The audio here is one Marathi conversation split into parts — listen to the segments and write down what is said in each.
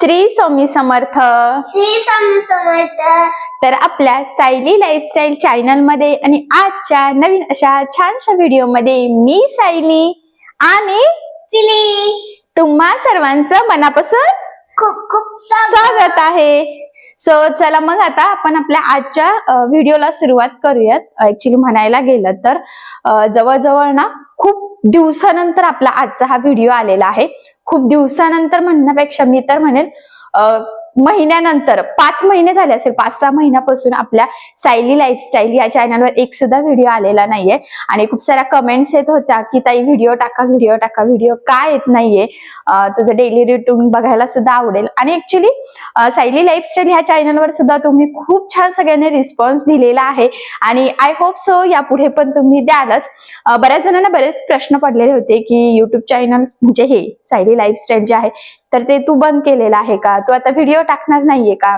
श्री स्वामी समर्थ. श्री स्वामी समर्थ. तर आपल्या सायली लाईफस्टाईल चॅनलमध्ये आणि आजच्या नवीन अशा छानशा व्हिडिओमध्ये मी सायली आणि तुम्हा सर्वांचं मनापासून खूप खूप स्वागत. आहे. सो चला मग आता आपण आपल्या आजच्या व्हिडिओला सुरुवात करूयात. ऍक्च्युली म्हणायला गेलं तर जवळजवळ ना खूप दिवसानंतर आपला आजचा हा व्हिडिओ आलेला आहे. खूप दिवसानंतर म्हणण्यापेक्षा मी तर म्हणेल महिन्यानंतर पाच महिने झाले असेल पाच सहा महिन्यापासून आपल्या सायली लाईफस्टाईल या चॅनलवर एक सुद्धा व्हिडिओ आलेला नाहीये. आणि खूप साऱ्या कमेंट्स येत होत्या की ताई व्हिडिओ टाका व्हिडिओ टाका व्हिडिओ का येत नाहीये? तुझं डेली रुटीन बघायला सुद्धा आवडेल. आणि ऍक्च्युली सायली लाईफस्टाईल ह्या चॅनलवर सुद्धा तुम्ही खूप छान सगळ्यांनी रिस्पॉन्स दिलेला आहे. आणि आय होप सो यापुढे पण तुम्ही द्यालच. बऱ्याच जणांना बरेच प्रश्न पडलेले होते की युट्यूब चॅनल म्हणजे हे सायली लाईफस्टाईल जे आहे तर ते तू बंद केलेलं आहे का? तू आता व्हिडिओ टाकणार नाहीये का?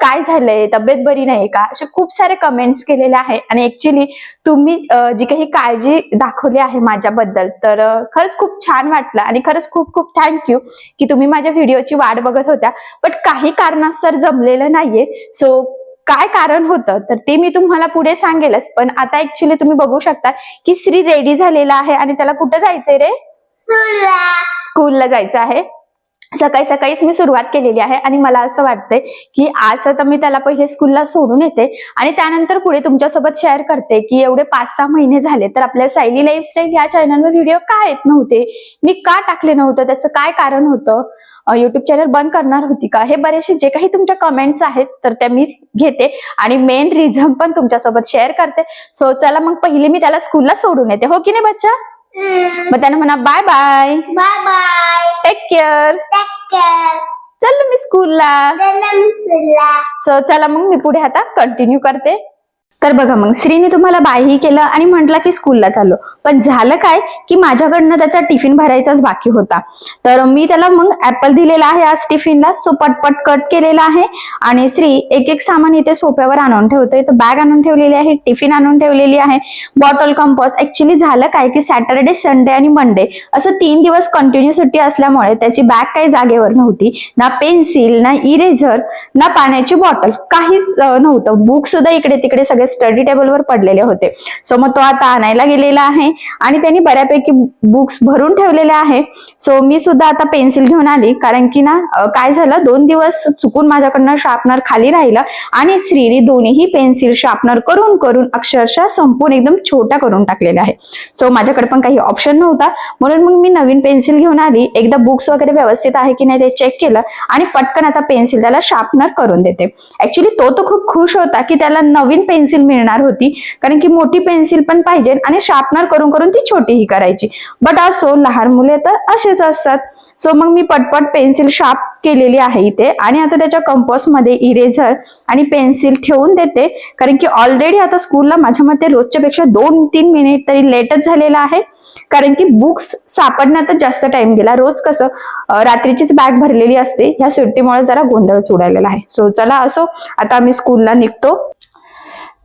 काय झालंय? तब्येत बरी नाही का? असे खूप सारे कमेंट्स केलेले आहे. आणि ऍक्च्युली तुम्ही जी काही काळजी दाखवली आहे माझ्याबद्दल तर खरंच खूप छान वाटलं. आणि खरंच खूप खूप थँक्यू की तुम्ही माझ्या व्हिडिओची वाट बघत होत्या. बट काही कारणास्तव जमलेलं नाहीये. सो काय कारण होतं? तर ते मी तुम्हाला पुढे सांगेलच. पण आता ऍक्च्युली तुम्ही बघू शकता की श्री रेडी झालेला आहे. आणि त्याला कुठं जायचंय रे? स्कूलला जायचं आहे. सकाळी सकाळीच मी सुरुवात केलेली आहे आणि मला असं वाटतंय की आज आता मी त्याला पहिले स्कूलला सोडून येते आणि त्यानंतर पुढे तुमच्यासोबत शेअर करते की एवढे पाच सहा महिने झाले तर आपल्या सायली लाईफस्टाईल या चॅनलवर व्हिडिओ का येत नव्हते? मी का टाकले नव्हतं? त्याचं काय कारण होतं? युट्यूब चॅनल बंद करणार होती का? हे बरेचसे जे काही तुमच्या कमेंट्स आहेत तर त्या मी घेते आणि मेन रिझन पण तुमच्यासोबत शेअर करते. सो चला मग पहिली मी त्याला स्कूलला सोडून येते. हो की नाही बच्चा? मग त्यानं म्हणा bye bye. Bye bye. Take care take care चल मी स्कूलला चला मग मी पुढे आता कंटिन्यू करते. तर बघा मग श्रीने तुम्हाला बायही केलं आणि म्हटलं की स्कूलला चाललो. पण झालं काय की माझ्याकडनं त्याचा टिफिन भरायचाच बाकी होता. तर मी त्याला मग ऍपल दिलेला आहे आज टिफिनला सो पटपट कट केलेला आहे आणि श्री एक एक सामान इथे सोप्यावर आणून ठेवतोय. तर बॅग आणून ठेवलेली आहे टिफिन आणून ठेवलेली आहे बॉटल कंपॉस ऍक्च्युली झालं काय की सॅटर्डे संडे आणि मंडे असं तीन दिवस कंटिन्यू सुट्टी असल्यामुळे त्याची बॅग काही जागेवर नव्हती. ना पेन्सिल ना इरेझर ना पाण्याची बॉटल काहीच नव्हतं. बुक सुद्धा इकडे तिकडे सगळे स्टडी टेबलवर पडलेले होते. सो मग तो आता आणायला गेलेला आहे आणि त्यांनी बऱ्यापैकी बुक्स भरून ठेवलेले आहे सो मी सुद्धा आता पेन्सिल घेऊन आली. कारण की ना काय झालं? दोन दिवस चुकून माझ्याकडनं शार्पनर खाली राहिलं आणि श्रीने दोन्हीही पेन्सिल शार्पनर करून करून अक्षरशः संपून एकदम छोट्या करून टाकलेल्या आहे सो माझ्याकडे पण काही ऑप्शन नव्हता. म्हणून मग मी नवीन पेन्सिल घेऊन आली. एकदा बुक्स वगैरे व्यवस्थित आहे की नाही ते चेक केलं आणि पटकन आता पेन्सिल त्याला शार्पनर करून देते. ऍक्च्युली तो तो खूप खुश होता की त्याला नवीन पेन्सिल मिळणार होती. कारण की मोठी पेन्सिल पण पाहिजे आणि शार्पनर करून करून ती छोटीही करायची. बट असो लहान मुले तर असेच असतात. सो मग मी पटपट पेन्सिल शार्प केलेली आहे इथे. आणि आता त्याच्या कंपोस्टमध्ये मध्ये इरेझर आणि पेन्सिल ठेवून देते. कारण की ऑलरेडी आता स्कूलला माझ्या मते रोजच्या पेक्षा दोन तीन मिनिट तरी लेटच झालेला आहे. कारण की बुक्स सापडण्यातच जास्त टाइम गेला. रोज कसं रात्रीचीच बॅग भरलेली असते. ह्या सुट्टीमुळे जरा गोंधळ उडालेला आहे. सो चला असो आता आम्ही स्कूलला निघतो.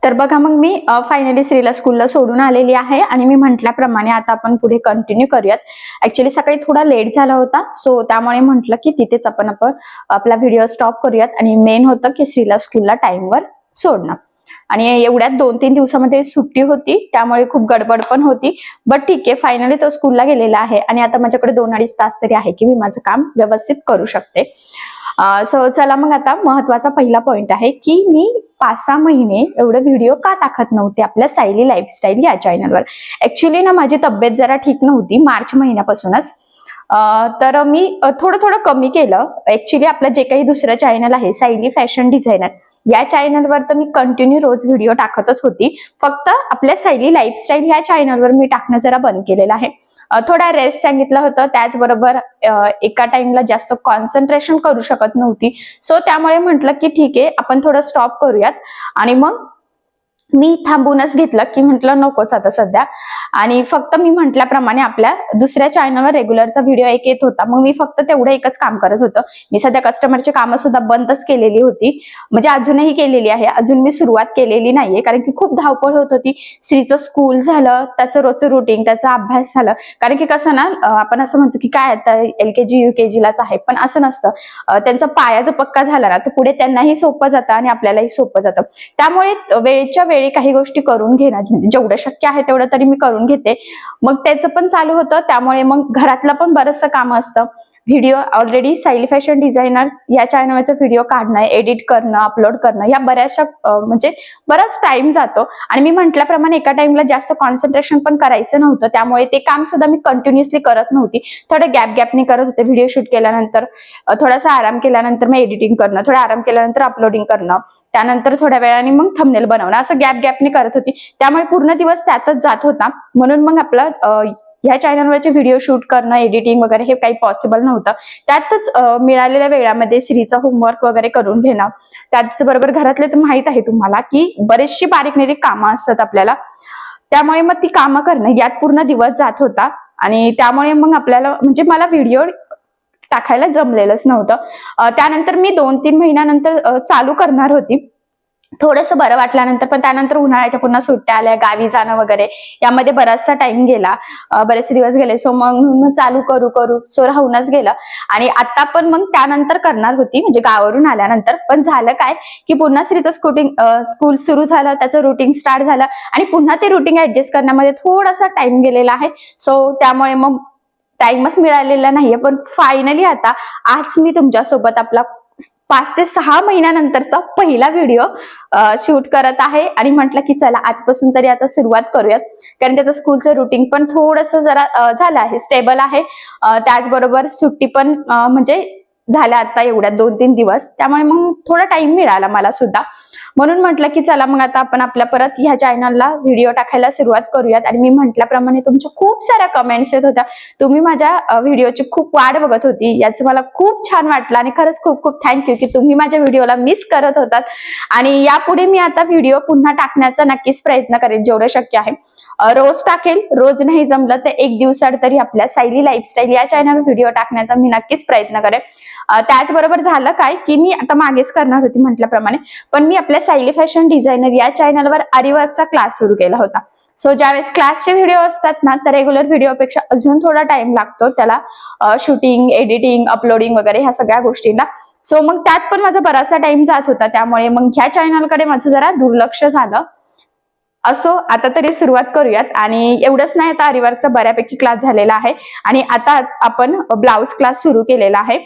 तर बघा मग मी फायनली श्रीला स्कूलला सोडून आलेली आहे आणि मी म्हटल्याप्रमाणे आता आपण पुढे कंटिन्यू करूयात. ऍक्च्युली सकाळी थोडा लेट झाला होता सो त्यामुळे म्हटलं की तिथेच आपण आपण आपला व्हिडिओ स्टॉप करूयात आणि मेन होतं की श्रीला स्कूलला टाइमवर सोडणं. आणि एवढ्यात दोन तीन दिवसामध्ये सुट्टी होती त्यामुळे खूप गडबड पण होती. बट ठीक आहे फायनली तो स्कूलला गेलेला आहे आणि आता माझ्याकडे दोन अडीच तास तरी आहे की मी माझं काम व्यवस्थित करू शकते. सो चला मग आता महत्त्वाचा पहिला पॉइंट आहे की मी पाच सहा महिने एवढे व्हिडिओ का टाकत नव्हते आपल्या सायली लाईफस्टाईल या चॅनलवर ऍक्च्युली ना माझी तब्येत जरा ठीक नव्हती मार्च महिन्यापासूनच. तर मी थोडं थोडं कमी केलं. ऍक्च्युली आपलं जे काही दुसरं चॅनल आहे सायली फॅशन डिझायनर या चॅनलवर तर मी कंटिन्यू रोज व्हिडिओ टाकतच होती. फक्त आपल्या सायली लाईफस्टाईल ह्या चॅनलवर मी टाकणं जरा बंद केलेलं आहे. थोडा रेस्ट सांगितलं होतं. त्याचबरोबर एका टाइमला जास्त कॉन्सन्ट्रेशन करू शकत नव्हती. सो त्यामुळे म्हटलं की ठीक आहे आपण थोडं स्टॉप करूयात. आणि मग मी थांबूनच घेतलं की म्हटलं नकोच आता सध्या. आणि फक्त मी म्हटल्याप्रमाणे आपल्या दुसऱ्या चॅनलवर रेग्युलरचा व्हिडिओ एक येत होता. मग मी फक्त तेवढं एकच काम करत होतं. मी सध्या कस्टमरची कामं सुद्धा बंदच केलेली होती. म्हणजे अजूनही केलेली आहे. अजून मी सुरुवात केलेली नाहीये. कारण की खूप धावपळ होत होती. स्त्रीचं स्कूल झालं त्याचं रोजचं रुटीन त्याचा अभ्यास झालं. कारण की कसं ना आपण असं म्हणतो की काय आता एल के जी यू के जीलाच आहे. पण असं नसतं. त्यांचा पाया जर पक्का झाला ना तर पुढे त्यांनाही सोपं जातं आणि आपल्यालाही सोपं जातं. त्यामुळे वेळच्या वेळ काही गोष्टी करून घेणार म्हणजे जेवढं शक्य आहे तेवढं तरी मी करून घेते. मग त्याचं पण चालू होतं. त्यामुळे मग घरातलं पण बरंचसं काम असतं. Video already Sayali fashion designer या चॅनलचा व्हिडिओ काढणं एडिट करणं अपलोड करणं या बऱ्याचशा म्हणजे बराच टाइम जातो. आणि मी म्हटल्याप्रमाणे एका टाइमला जास्त कॉन्सन्ट्रेशन पण करायचं नव्हतं. त्यामुळे ते काम सुद्धा मी कंटिन्युअसली करत नव्हती. थोडं गॅप गॅपनी करत होते. व्हिडिओ शूट केल्यानंतर थोडासा आराम केल्यानंतर मग एडिटिंग करणं थोडा आराम केल्यानंतर अपलोडिंग करणं. त्यानंतर थोड्या वेळाने मग थंबनेल बनवणं. असं गॅप गॅपने करत होती. त्यामुळे पूर्ण दिवस त्यातच जात होता. म्हणून मग आपलं ह्या चॅनलवरचे व्हिडिओ शूट करणं एडिटिंग वगैरे हे काही पॉसिबल नव्हतं. त्यातच मिळालेल्या वेळामध्ये स्त्रीचा होमवर्क वगैरे करून घेणं. त्याचबरोबर घरातले तर माहीत आहे तुम्हाला की बरेचशी बारीक निरीक कामं असतात आपल्याला. त्यामुळे मग ती कामं करणं यात पूर्ण दिवस जात होता. आणि त्यामुळे मग आपल्याला म्हणजे मला व्हिडिओ टाकायला जमलेलंच नव्हतं. त्यानंतर मी दोन तीन महिन्यानंतर चालू करणार होती. थोडंसं बरं वाटल्यानंतर पण त्यानंतर उन्हाळ्याच्या पुन्हा सुट्ट्या आल्या गावी जाणं वगैरे. यामध्ये बराचसा टाइम गेला. बरेचसे दिवस गेले. सो मग चालू करू करू. सो राहूनच गेलं. आणि आता पण मग त्यानंतर करणार होती. म्हणजे गावावरून आल्यानंतर. पण झालं काय? की पुन्हा श्रीचं स्कूटिंग स्कूल सुरू झालं. त्याचं रुटीन स्टार्ट झालं. आणि पुन्हा ते रुटीन ऍडजस्ट करण्यामध्ये थोडासा टाइम गेलेला आहे. सो त्यामुळे मग टाइमच मिळालेला नाहीये. पण फायनली आता आज मी तुमच्यासोबत आपला पाच ते सहा महिन्यानंतरचा पहिला व्हिडिओ शूट करत आहे. आणि म्हटलं की चला आजपासून तरी आता सुरुवात करूयात. कारण त्याचं स्कूलचं रुटीन पण थोडस जरा झालं आहे. स्टेबल आहे. त्याचबरोबर सुट्टी पण म्हणजे झाल्या आता एवढ्या दोन तीन दिवस. त्यामुळे मग थोडा टाइम मिळाला मला सुद्धा. म्हणून म्हटलं की चला मग आता आपण आपल्या परत ह्या चॅनलला व्हिडिओ टाकायला सुरुवात करूयात. आणि मी म्हटल्याप्रमाणे तुमच्या खूप साऱ्या कमेंट्स येत होत्या. तुम्ही माझ्या व्हिडिओची खूप वाट बघत होती. याचं मला खूप छान वाटलं आणि खरंच खूप खूप थँक्यू की तुम्ही माझ्या व्हिडिओला मिस करत होतात. आणि यापुढे मी आता व्हिडिओ पुन्हा टाकण्याचा नक्कीच प्रयत्न करेन जेवढं शक्य आहे. रोज टाकेल रोज नाही जमलं तर एक दिवसाड तरी आपल्या सायली लाईफस्टाईल या चॅनल व्हिडिओ टाकण्याचा मी नक्कीच प्रयत्न करेन. त्याचबरोबर झालं काय की मी आता मागेच करणार होती म्हटल्याप्रमाणे. पण मी आपल्या सायली फॅशन डिझायनर या चॅनलवर आरिवर्कचा क्लास सुरू केला होता. सो ज्यावेळेस क्लासचे व्हिडिओ असतात ना तर रेग्युलर व्हिडिओपेक्षा अजून थोडा टाइम लागतो. त्याला शूटिंग एडिटिंग अपलोडिंग वगैरे ह्या सगळ्या गोष्टींना. सो मग त्यात पण माझा बराचसा टाइम जात होता. त्यामुळे मग ह्या चॅनलकडे माझं जरा दुर्लक्ष झालं. असो आता तरी सुरुवात करूयात. आणि एवढंच नाही आता अरिवर्कचा बऱ्यापैकी क्लास झालेला आहे. आणि आता आपण ब्लाऊज क्लास सुरू केलेला आहे.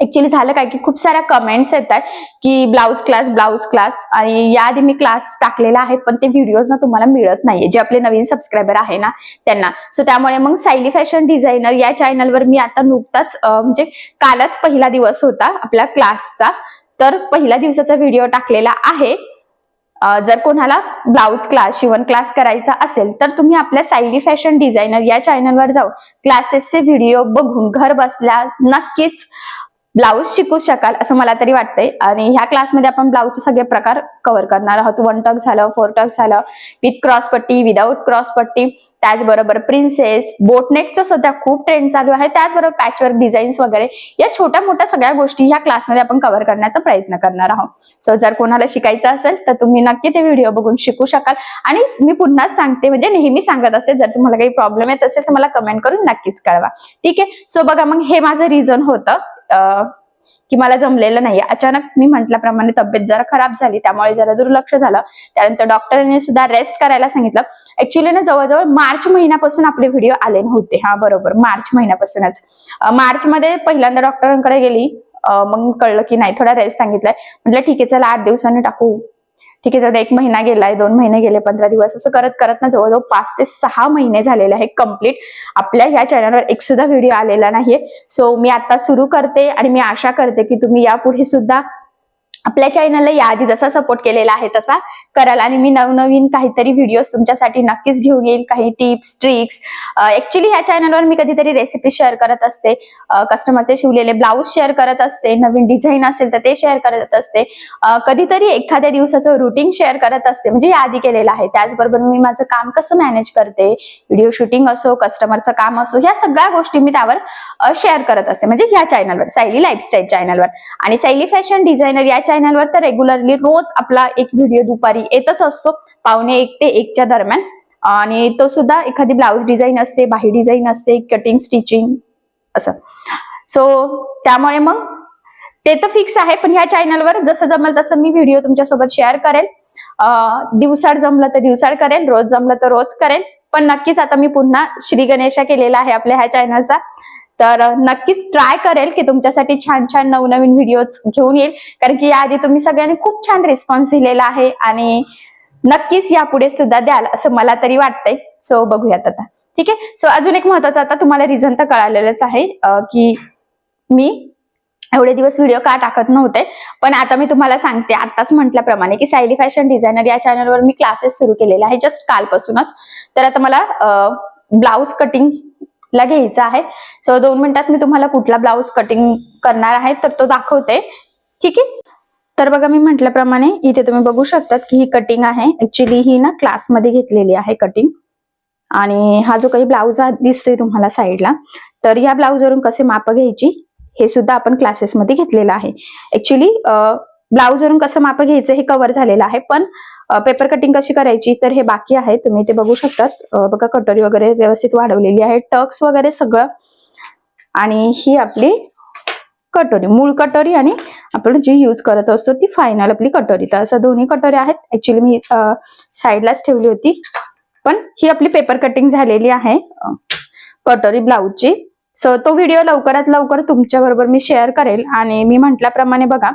ऍक्च्युली झालं काय की खूप साऱ्या कमेंट्स येतात की ब्लाऊज क्लास ब्लाऊज क्लास आणि याआधी मी क्लास टाकलेला आहे पण ते व्हिडिओज ना तुम्हाला मिळत नाहीये. जे आपले नवीन सबस्क्रायबर आहे ना त्यांना. सो त्यामुळे मग सायली फॅशन डिझायनर या चॅनलवर मी आता नुकताच म्हणजे कालच पहिला दिवस होता आपल्या क्लासचा तर पहिल्या दिवसाचा व्हिडिओ टाकलेला आहे. जर कोणाला ब्लाऊज क्लास शिवण क्लास करायचा असेल तर तुम्ही आपल्या सायली फॅशन डिझायनर या चॅनलवर जाऊन क्लासेसचे व्हिडिओ बघून घर बसल्या नक्कीच ब्लाऊज शिकू शकाल असं मला तरी वाटतंय. आणि ह्या क्लासमध्ये आपण ब्लाऊजचे सगळे प्रकार कव्हर करणार आहोत. वन टक झालं फोर टक झालं विथ क्रॉस पट्टी विदाऊट क्रॉस पट्टी त्याचबरोबर प्रिन्सेस बोटनेकचं सध्या खूप ट्रेंड चालू आहे. त्याचबरोबर पॅचवर्क डिझाईन्स वगैरे या छोट्या मोठ्या सगळ्या गोष्टी ह्या क्लासमध्ये आपण कव्हर करण्याचा प्रयत्न करणार आहोत. सो जर कोणाला शिकायचं असेल तर तुम्ही नक्की ते व्हिडिओ बघून शिकू शकाल. आणि मी पुन्हा सांगते म्हणजे नेहमी सांगत असेल जर तुम्हाला काही प्रॉब्लेम येत असेल तर मला कमेंट करून नक्कीच कळवा. ठीक आहे? सो बघा मग हे माझं रिझन होतं. की मला जमलेलं नाही अचानक मी म्हटल्याप्रमाणे तब्येत जरा खराब झाली त्यामुळे जरा दुर्लक्ष झालं. त्यानंतर डॉक्टरांनी सुद्धा रेस्ट करायला सांगितलं. ऍक्च्युली ना जवळजवळ मार्च महिन्यापासून आपले व्हिडिओ आले नव्हते. हा बरोबर. मार्च महिन्यापासूनच. मार्च मध्ये पहिल्यांदा डॉक्टरांकडे गेली. मग कळलं की नाही थोडा रेस्ट सांगितलाय. म्हटलं ठीक आहे चला आठ दिवसांनी टाकू. ठीक आहे जर एक महिना गेलाय दोन महिने गेले पंधरा दिवस असं करत करत ना जवळजवळ पाच ते सहा महिने झालेले आहे कंप्लीट आपल्या ह्या चॅनलवर एक सुद्धा व्हिडिओ आलेला नाहीये. सो मी आता सुरू करते आणि मी आशा करते की तुम्ही यापुढे सुद्धा आपल्या चॅनलला याआधी जसा सपोर्ट केलेला आहे तसा कराल. आणि मी नवनवीन काहीतरी व्हिडिओज तुमच्यासाठी नक्कीच घेऊन येईल. काही टिप्स ट्रिक्स ऍक्च्युली ह्या चॅनलवर मी कधीतरी रेसिपी शेअर करत असते. कस्टमरचे शिवलेले ब्लाऊज शेअर करत असते. नवीन डिझाईन असेल तर ते शेअर करत असते. कधीतरी एखाद्या दिवसाचं रुटीन शेअर करत असते. म्हणजे यादी केलेलं आहे. त्याचबरोबर मी माझं काम कसं मॅनेज करते? व्हिडिओ शूटिंग असो कस्टमरचं काम असो ह्या सगळ्या गोष्टी मी त्यावर शेअर करत असते. म्हणजे ह्या चॅनलवर सायली लाईफस्टाईल चॅनलवर आणि सायली फॅशन डिझायनर या चॅनलवर तर रेग्युलरली रोज आपला एक व्हिडिओ दुपारी येतच असतो. पावणे एक ते एकच्या दरम्यान. आणि तो सुद्धा एखादी ब्लाऊज डिझाईन असते बाही डिझाईन असते कटिंग स्टिचिंग असं. सो त्यामुळे मग ते तर फिक्स आहे पण ह्या चॅनलवर जसं जमल तसं मी व्हिडिओ तुमच्यासोबत शेअर करेल. दिवसाड जमलं तर दिवसाड करेल रोज जमलं तर रोज करेल. पण नक्कीच आता मी पुन्हा श्री गणेशा केलेला आहे आपल्या ह्या चॅनलचा तर नक्कीच ट्राय करेल की तुमच्यासाठी छान छान नवनवीन व्हिडिओज घेऊन येईल. कारण की याआधी तुम्ही सगळ्यांनी खूप छान रिस्पॉन्स दिलेला आहे आणि नक्कीच यापुढे सुद्धा द्याल असं मला तरी वाटतंय. सो बघूयात आता. ठीक आहे? सो अजून एक महत्वाचं आता तुम्हाला रिझन तर कळालेलंच आहे की मी एवढे दिवस व्हिडिओ का टाकत नव्हते. पण आता मी तुम्हाला सांगते आताच म्हटल्याप्रमाणे की सायली फॅशन डिझायनर या चॅनलवर मी क्लासेस सुरू केलेले आहे जस्ट कालपासूनच. तर आता मला ब्लाऊज कटिंग ला घ्यायचा आहे. सो दोन मिनिटात मी तुम्हाला कुठला ब्लाऊज कटिंग करणार आहे तर तो दाखवते. ठीक आहे? तर बघा मी म्हटल्याप्रमाणे इथे तुम्ही बघू शकतात की ही कटिंग आहे. ऍक्च्युली ही ना क्लासमध्ये घेतलेली आहे कटिंग आणि हा जो काही ब्लाऊज दिसतोय तुम्हाला साईडला तर या ब्लाऊजवरून कसे माप घ्यायची हे सुद्धा आपण क्लासेसमध्ये घेतलेलं आहे. ऍक्च्युली ब्लाऊजवरून कसं माप घ्यायचं हे कव्हर झालेलं आहे. पण पेपर कटिंग कशी करायची तर हे बाकी आहे तुम्ही ते बघू शकतात. बघा कटोरी वगैरे व्यवस्थित वाढवलेली आहे. टक्स वगैरे सगळं. आणि ही आपली कटोरी मूळ कटोरी आणि आपण जी यूज करत असतो ती फायनल आपली कटोरी तर असं दोन्ही कटोऱ्या आहेत. ऍक्च्युली मी साईडलाच ठेवली होती. पण ही आपली पेपर कटिंग झालेली आहे. कटोरी ब्लाऊजची सो तो व्हिडिओ लवकरात लवकर तुमच्याबरोबर मी शेअर करेल. आणि मी म्हटल्याप्रमाणे बघा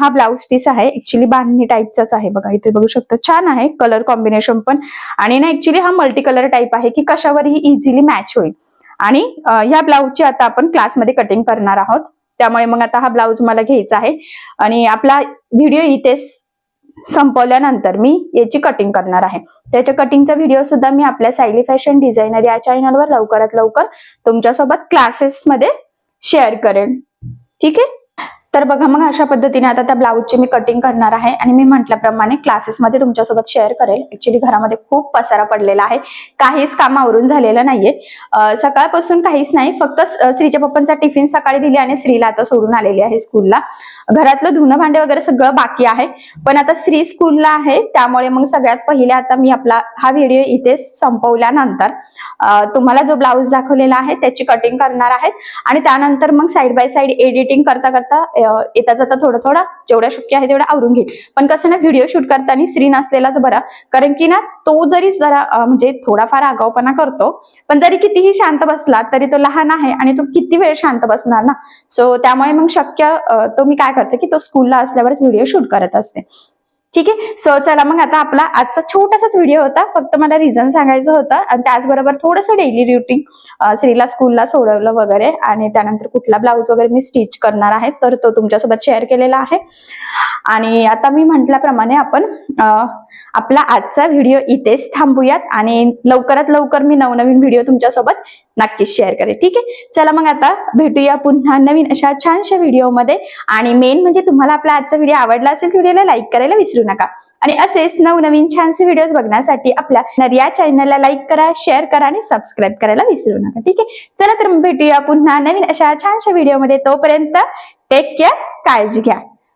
हा ब्लाऊज पीस आहे. ऍक्च्युली बांधणी टाईपचाच आहे बघा. इथे बघू शकता छान आहे. कलर कॉम्बिनेशन पण. आणि ना ऍक्च्युली हा मल्टी कलर टाईप आहे की कशावरही इझिली मॅच होईल. आणि ह्या ब्लाऊजची आता आपण क्लासमध्ये कटिंग करणार आहोत. त्यामुळे मग आता हा ब्लाऊज मला घ्यायचा आहे. आणि आपला व्हिडिओ इथे संपवल्यानंतर मी याची कटिंग करणार आहे. त्याच्या कटिंगचा व्हिडिओ सुद्धा मी आपल्या सायली फॅशन डिझायनर या चॅनलवर लवकरात लवकर तुमच्यासोबत क्लासेसमध्ये शेअर करेन. ठीक आहे? तर बघा मग अशा पद्धतीने आता त्या ब्लाऊजची मी कटिंग करणार आहे आणि मी म्हटल्याप्रमाणे क्लासेसमध्ये तुमच्यासोबत शेअर करेल. ऍक्च्युली घरामध्ये खूप पसारा पडलेला आहे. काहीच काम आवरून झालेलं नाहीये. सकाळपासून काहीच नाही. फक्त श्रीच्या पप्पांचा टिफिन सकाळी दिली आणि श्रीला आता सोडून आलेली आहे स्कूलला घरातलं धुणं भांडे वगैरे सगळं बाकी आहे. पण आता श्री स्कूलला आहे. त्यामुळे मग सगळ्यात पहिले आता मी आपला हा व्हिडिओ इथे संपवल्यानंतर तुम्हाला जो ब्लाऊज दाखवलेला आहे त्याची कटिंग करणार आहे. आणि त्यानंतर मग साईड बाय साईड एडिटिंग करता करता येता जाता थोडं थोडं जेवढं शक्य आहे तेवढं आवरून घेईल. पण कसं ना व्हिडिओ शूट करताना स्त्री नसलेलाच बरा. कारण की ना तो जरी जरा म्हणजे थोडाफार आगाऊपणा करतो पण जरी कितीही शांत बसला तरी तो लहान आहे आणि तो किती वेळ शांत बसणार ना? सो त्यामुळे मग शक्य तो मी काय करते की तो स्कूलला असल्यावरच व्हिडिओ शूट करत असते. ठीक आहे? सो चला मग आता आपला आजचा छोटासाच व्हिडिओ होता. फक्त मला रिझन सांगायचं होतं. आणि त्याचबरोबर थोडंसं डेली रुटीन श्रीला स्कूलला सोडवलं वगैरे. आणि त्यानंतर कुठला ब्लाऊज वगैरे मी स्टिच करणार आहे तर तो तुमच्यासोबत शेअर केलेला आहे. आणि आता मी म्हटल्याप्रमाणे आपण आपला आजचा व्हिडिओ इथेच थांबूयात आणि लवकरात लवकर मी नवनवीन व्हिडिओ तुमच्यासोबत नक्कीच शेअर करेल ठीक आहे? चला मग आता भेटूया पुन्हा नवीन अशा छानशा व्हिडिओमध्ये आणि मेन म्हणजे तुम्हाला आपला आजचा व्हिडिओ आवडला असेल व्हिडिओला लाईक करायला विसरू नका. आणि असेच नवनवीन छानसे व्हिडिओज बघण्यासाठी आपल्या नर या चॅनलला लाईक करा शेअर करा आणि सबस्क्राईब करायला विसरू नका. ठीक आहे? चला तर भेटूया पुन्हा नवीन अशा छानशा व्हिडिओमध्ये तोपर्यंत टेक केअर काळजी घ्या.